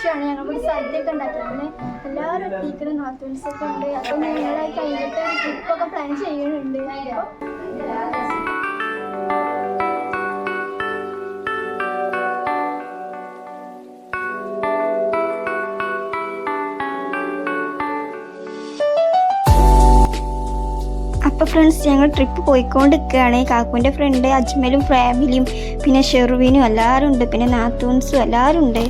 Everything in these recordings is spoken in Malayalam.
ആഘോഷമാണ് ഞങ്ങളുടെ സദ്യയൊക്കെ ഒക്കെ ഉണ്ടാക്കി. അങ്ങനെ എല്ലാവരും നാത്തൂൻസ് ഒക്കെ ഉണ്ട്. അപ്പൊ ഞങ്ങൾ കഴിഞ്ഞിട്ട് ഒരു ട്രിപ്പൊക്കെ പ്ലാൻ ചെയ്യുന്നുണ്ട്. അപ്പൊ അപ്പോൾ ഫ്രണ്ട്സ് ഞങ്ങൾ ട്രിപ്പ് പോയിക്കൊണ്ടിരിക്കുകയാണ്. കാക്കുവിന്റെ ഫ്രണ്ട് അജ്മലും ഫാമിലിയും പിന്നെ ഷെർവിനും എല്ലാവരും ഉണ്ട്. പിന്നെ നാത്തൂൻസും എല്ലാവരും ഉണ്ട്.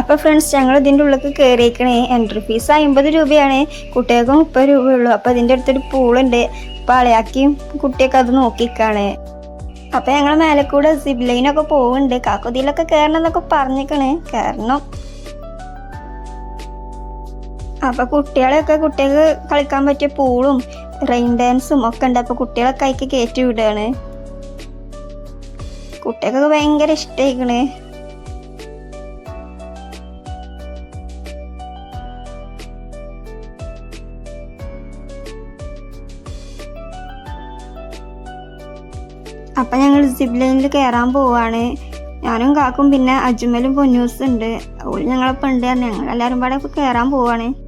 അപ്പോൾ ഫ്രണ്ട്സ് ഞങ്ങൾ ഇതിന്റെ ഉള്ളിലേക്ക് കയറിയേക്കണേ എൻട്രി ഫീസ് അമ്പത് രൂപയാണ്. കുട്ടികൾക്ക് മുപ്പത് രൂപയുള്ളൂ. അപ്പോൾ ഇതിന്റെ അടുത്തൊരു പൂളുണ്ട്. അപ്പോൾ അളയാക്കിയും കുട്ടിയൊക്കെ അത് നോക്കിക്കാണ് അപ്പോൾ ഞങ്ങൾ മേലെ കൂടെ സിബ് ലൈനൊക്കെ കാക്കുതിയിലൊക്കെ കയറണം എന്നൊക്കെ പറഞ്ഞേക്കണേ. കയറണം അപ്പൊ കുട്ടികളെയൊക്കെ കുട്ടികൾക്ക് കളിക്കാൻ പറ്റിയ പൂളും റെയിൻ ഡാൻസും ഒക്കെ ഉണ്ട്. അപ്പൊ കുട്ടികളൊക്കെ അയക്ക് കയറ്റി വിടുകയാണ്. കുട്ടികൾക്കൊക്കെ ഭയങ്കര ഇഷ്ടമായിക്കണ് അപ്പൊ ഞങ്ങൾ സിബ് ലൈനിൽ കയറാൻ പോവാണ്. ഞാനും കാക്കും പിന്നെ അജ്മലും പൊന്നൂസും ഉണ്ട്. ഓൾ ഞങ്ങളൊപ്പം ഉണ്ട്. ഞങ്ങൾ എല്ലാവരും പാടെ കയറാൻ പോവാണ്.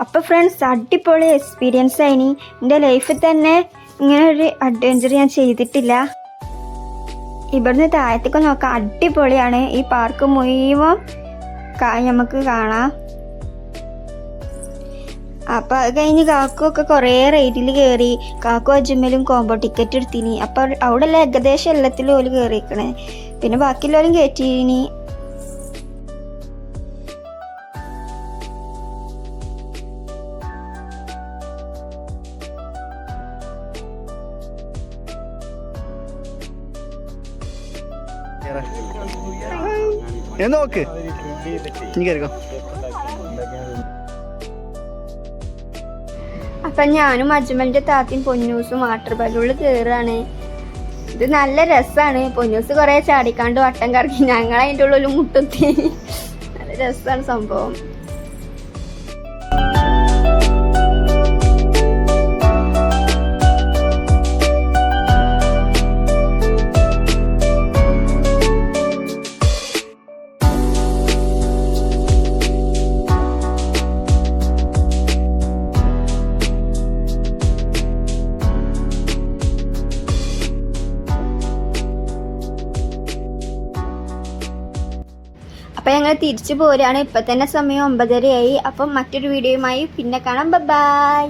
അപ്പോൾ ഫ്രണ്ട്സ് അടിപൊളി എക്സ്പീരിയൻസ് ആയിനി. എന്റെ ലൈഫിൽ തന്നെ ഇങ്ങനെ ഒരു അഡ്വഞ്ചർ ഞാൻ ചെയ്തിട്ടില്ല. ഇവിടുന്ന് താഴത്തേക്ക് നോക്കാം. അടിപൊളിയാണ്. ഈ പാർക്ക് മുഴുവൻ നമുക്ക് കാണാം. അപ്പൊ അത് കഴിഞ്ഞ് കാക്കു ഒക്കെ കുറേ. റേറ്റിൽ കയറി കാക്കു അജുമ്മലും കോംബോ ടിക്കറ്റ് എടുത്തിനി. അപ്പൊ അവിടെ ഏകദേശം എല്ലാത്തിലും ഓൽ കയറിയിരിക്കണേ പിന്നെ ബാക്കിയുള്ളവരും കയറ്റിനി ഞാൻ നോക്ക്. അപ്പൊ ഞാനും അജ്മലിന്റെ താത്തയും പൊന്നൂസും വാട്ടർ ബലൂണിൽ കേറാണ് ഇത് നല്ല രസാണ്. പൊന്നൂസ് കുറെ ചാടിക്കാണ്ട് വട്ടം കറക്കി ഞങ്ങൾ അതിന്റെ ഉള്ളിൽ മുട്ടുത്തി. നല്ല രസാണ് സംഭവം. അപ്പൊ ഞങ്ങൾ തിരിച്ചു പോരുകയാണ് ഇപ്പം തന്നെ സമയം ഒമ്പതരയായി. അപ്പം മറ്റൊരു വീഡിയോയുമായി പിന്നെ കാണാം. ബൈ